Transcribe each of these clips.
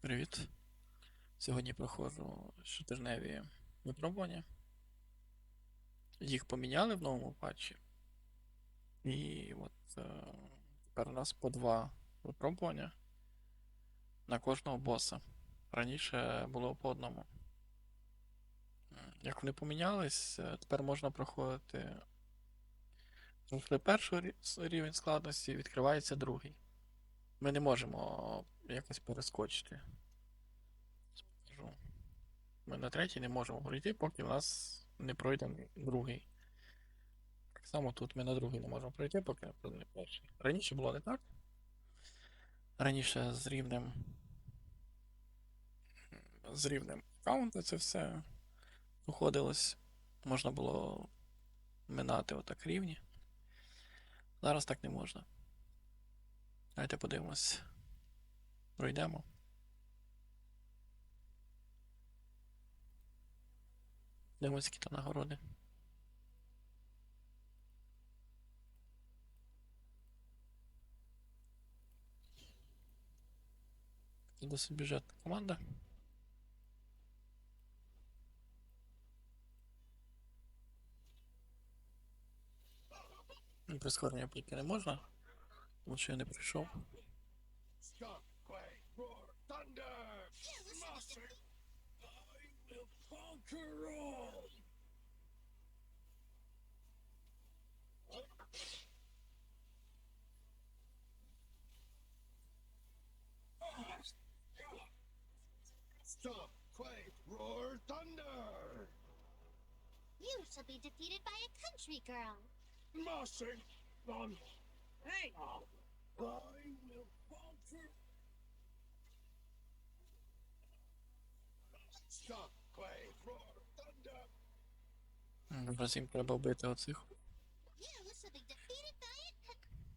Привіт. Сьогодні проходжу щотижневі випробування. Їх поміняли в новому патчі. І от е, тепер у нас по два випробування на кожного боса. Раніше було по одному. Як вони помінялись, е, тепер можна проходити. Пройшли перший рівень складності, відкривається другий. Ми не можемо якось перескочити. Скажу. Ми на третій не можемо пройти, поки в нас не пройде другий. Так само тут ми на другий не можемо пройти, поки не пройде перший. Раніше було не так. Раніше з рівнем. З рівнем аккаунта це все проходилось. Можна було минати отак рівні. Зараз так не можна. Давайте подивимось. Пройдемо. Дивимось, які там нагороди. Досить бюджетна команда. Прискорення тільки не можна, тому що я не прийшов. Cultural. Stop, quake, roar, thunder! You shall be defeated by a country girl. Nothing on. Hey! I will conquer. Stop, Всім треба вбити оцих.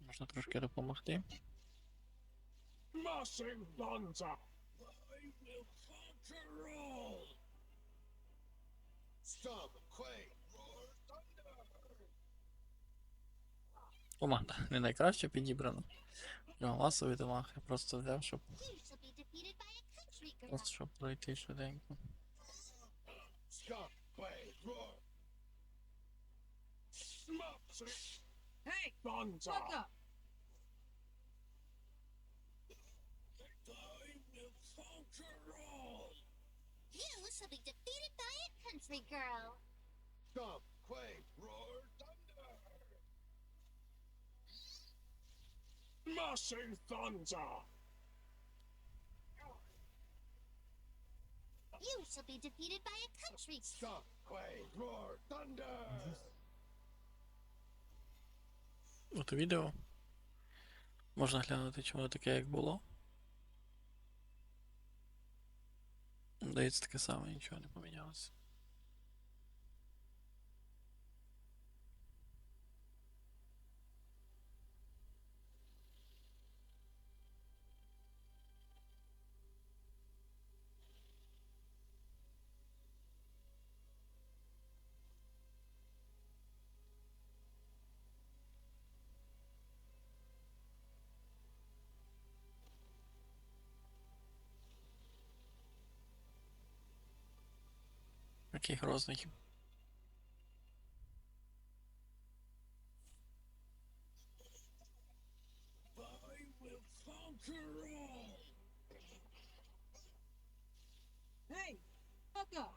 Можна трошки допомогти. Команда не найкраще підібрана. Масовий дамаг. Я просто взяв, щоб, просто щоб пройти швиденько. Hey, thunder! fuck up. I will conquer all! You shall be defeated by a country girl. Stomp, quake, roar, thunder! Smashing thunder! You shall be defeated by a country Stomp, quake, roar, thunder! От відео. Можна глянути, чи воно таке, як було. Здається, таке саме, нічого не помінялося. Який грозний. I will conquer all! Hey, fuck up.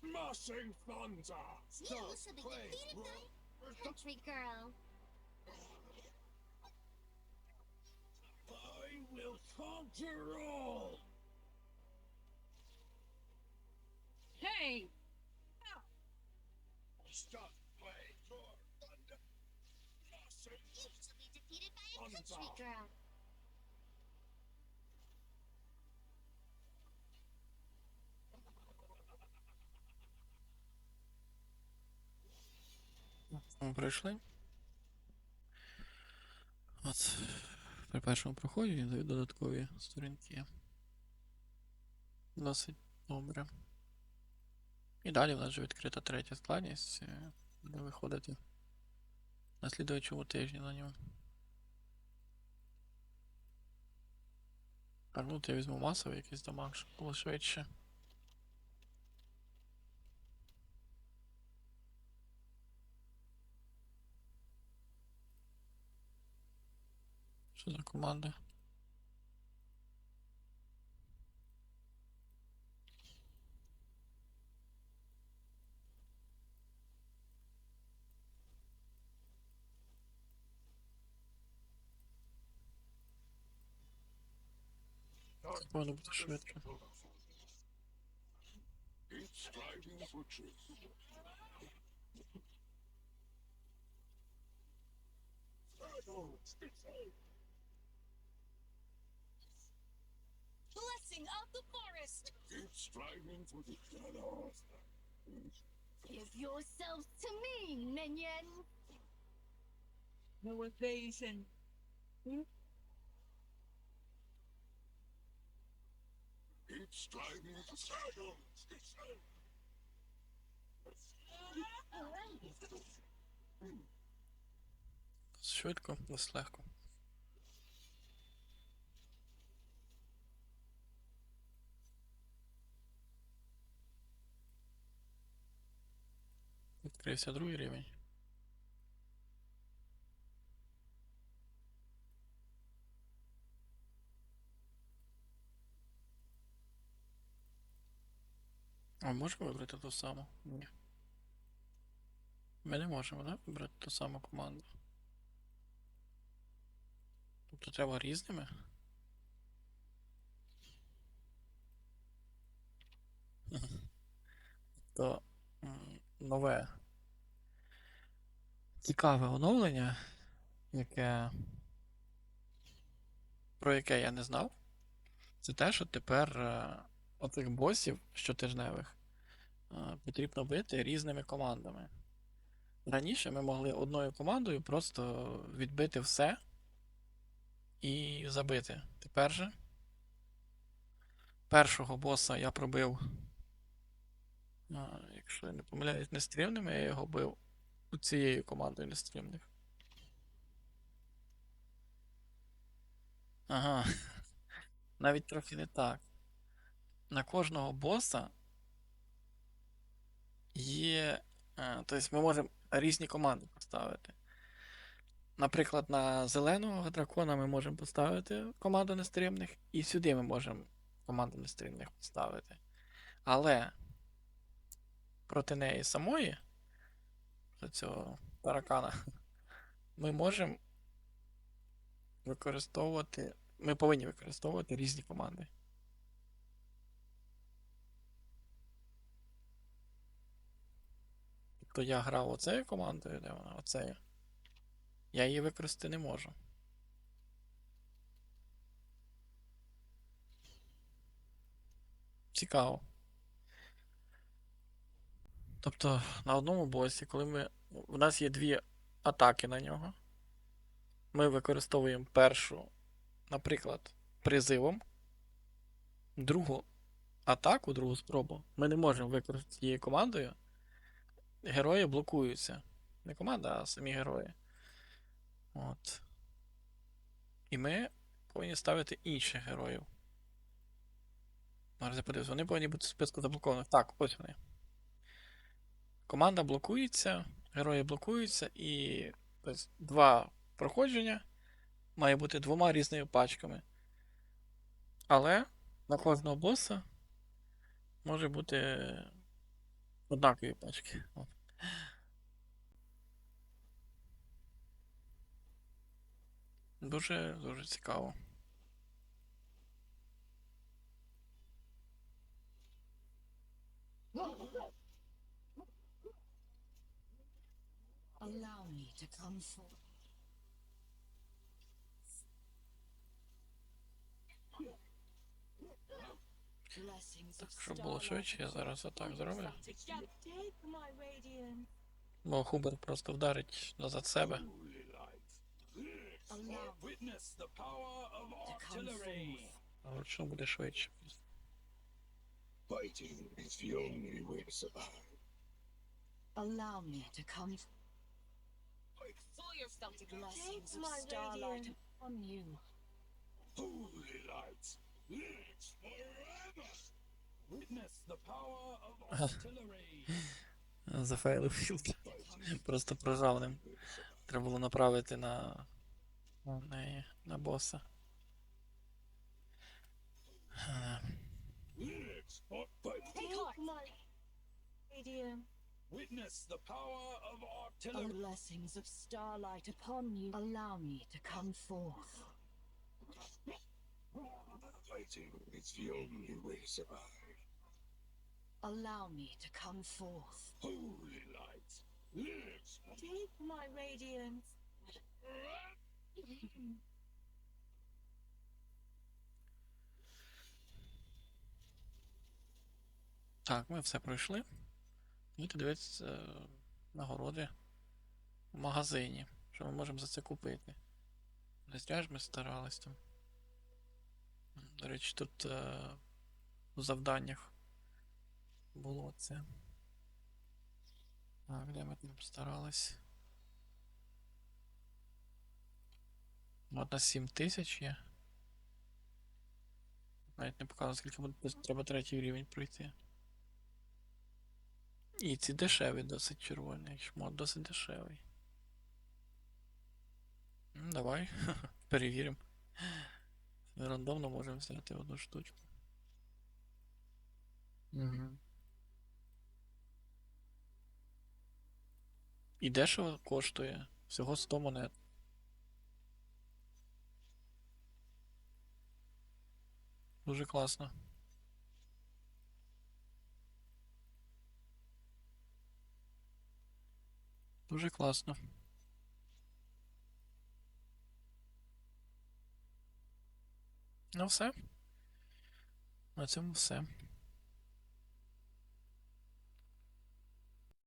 Smashing thunder! You Stomp, shall be quake, defeated roar, by a country girl. I will conquer all! Hey, Stomp, quake, roar, thunder! You shall be defeated by a country girl. Ми пройшли. От. При першому проході дають додаткові сторінки. Досить добре. І далі в нас вже відкрита третя складність. е, Буде виходити на слідуючому тижні на ну то я візьму масовий якийсь дамаг, щоб було швидше. Що за команда? Повинно бути швидко. Keep striving for truth. Blessing of the forest! Keep striving for the shadows. Give yourselves to me, minion! No evasion. Keep striving for shadows. Швидко, досить легко. Відкрився другий рівень. А можемо вибрати ту саму? Ні. Ми не можемо, да? Вибрати ту саму команду. Тобто треба різними? То нове цікаве оновлення, яке про яке я не знав, це те, що тепер е, оцих босів щотижневих е, потрібно бити різними командами. Раніше ми могли одною командою просто відбити все і забити. Тепер же першого боса я пробив, а, якщо я не помиляюсь, нестрімними, я його бив цією командою нестрімних. Ага. Навіть трохи не так. На кожного боса є. е, Тобто ми можемо різні команди поставити. Наприклад, на зеленого дракона ми можемо поставити команду нестримних, і сюди ми можемо команду нестримних поставити. Але проти неї самої, цього таракана, ми можемо використовувати. Ми повинні використовувати різні команди. Тобто я грав оцею командою, де вона? Оцею. Я її використати не можу. Цікаво. Тобто на одному босі, коли ми. У нас є дві атаки на нього. Ми використовуємо першу, наприклад, призивом. Другу атаку, другу спробу. Ми не можемо використати цією командою. Герої блокуються. Не команда, а самі герої. От. І ми повинні ставити інших героїв. Зараз я подивлюсь, вони повинні бути в списку заблокованих. Так, ось вони. Команда блокується, герої блокуються, і тобто, два проходження має бути двома різними пачками. Але на кожного боса може бути однакові пачки. От. Дуже дуже цікаво. Allow me to come forth. Так, щоб було швидше, я зараз отак зроблю. Бо Хубер просто вдарить назад себе. Вручну буде швидше. Allow me to come. Fool yourself to Blessings of starlight upon you. Holy light. Witness the power of artillery. Зафейлив філд. Просто прожав ним. Треба було направити на. на на боса. Е. Witness the power of artillery. The blessings of starlight upon you. Allow me to come forth. Fighting is the only way to survive. Allow me to come forth. Holy light. Take my radiance. Так, ми все пройшли. І подивитися е, нагороди в магазині. Що ми можемо за це купити. Не зря ж ми старались там. До речі, тут е, у завданнях було це. Так, де ми там старались? От на 7 тисяч є. Навіть не показує, скільки буде треба третій рівень пройти. І ці дешеві досить червоні. Шмот досить дешевий. Ну, давай, перевіримо. Рандомно можемо взяти одну штучку. Угу. І дешево коштує. Всього 100 монет. Дуже класно. Дуже класно. Ну все. На цьому все.